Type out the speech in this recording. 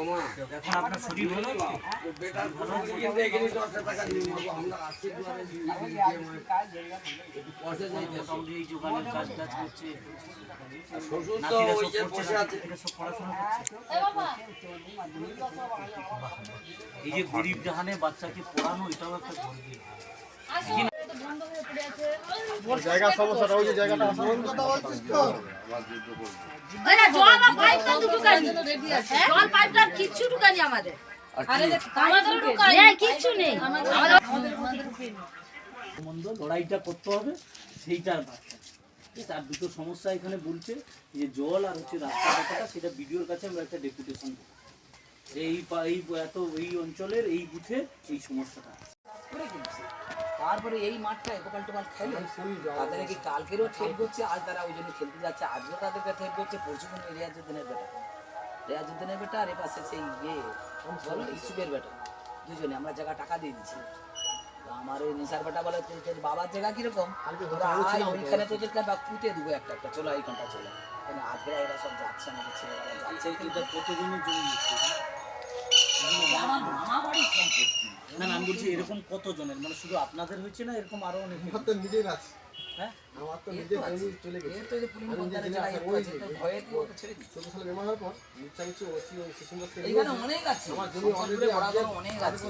এখন আপনার শরীর ভালো এই যে গরিব জাহানে বাচ্চাকে পড়ানো এটাও একটা ধর্মীয়। জায়গা সমস্যাটা ওই যে জায়গাটা আছে। না, জল পাইপটা দুটো কানি। জল পাইপটা কিচ্ছু ঢুকানি আমাদের। আমাদের নেই কিচ্ছু নেই। আমাদের মন্দ লড়াইটা করতে হবে সেইটার বাচ্চা তার দুটো সমস্যা এখানে বলছে যে জল আর হচ্ছে রাস্তা ব্যাপারটা সেটা বিডিওর কাছে আমরা একটা ডেপুটেশন দেবো। এই এই এত এই অঞ্চলের এই বুথে এই সমস্যাটা আছে। করে কিনছে। তারপরে এই মাঠটা একক টোকাল খেলে। তাদের কি কালকেরও ঠেক করছে আজ তারা ওই জন্য খেলতে যাচ্ছে আজও তাদেরকে ঠেল করছে। পরশু দিন রিয়াজুদ্দিনের বেটা রিয়াজুদ্দিনের বেটা আর এ পাশে সেই ইয়ে বলো ইসুফের বেটা দুজনে আমরা জায়গা টাকা দিয়ে দিচ্ছি তো আমার ওই নিশার বেটা বলে "তোর- বাবার জায়গা কীরকম? ওইখানে তোদেরকে বা পুঁতে দেবো একটা একটা। চলো এইখানটা চলো। কেন আজকে এরা সব যাচ্ছে আমাদের ছেলেরা যাচ্ছে। এটা কতজনের জমি না আমি বলছি এরকম কতজনের? মানে শুধু আপনাদের হয়েছে না এরকম আরও অনেক আমার তো নিজের আছে। হ্যাঁ? আমার তো তো চলে গেছে। এর তো যে পুলিশ আমি যে বন্ধারে জেনে যারা আসা একটু ওই যে- ভয়ে দিয়ে ছেড়ে দিচ্ছে। চোদ্দ সালে বেমার হওয়ার পর নিচে নিচে ওসি ওই এইখানে অনেক আছে। আমার জমি অলরেডি অনেক আছে।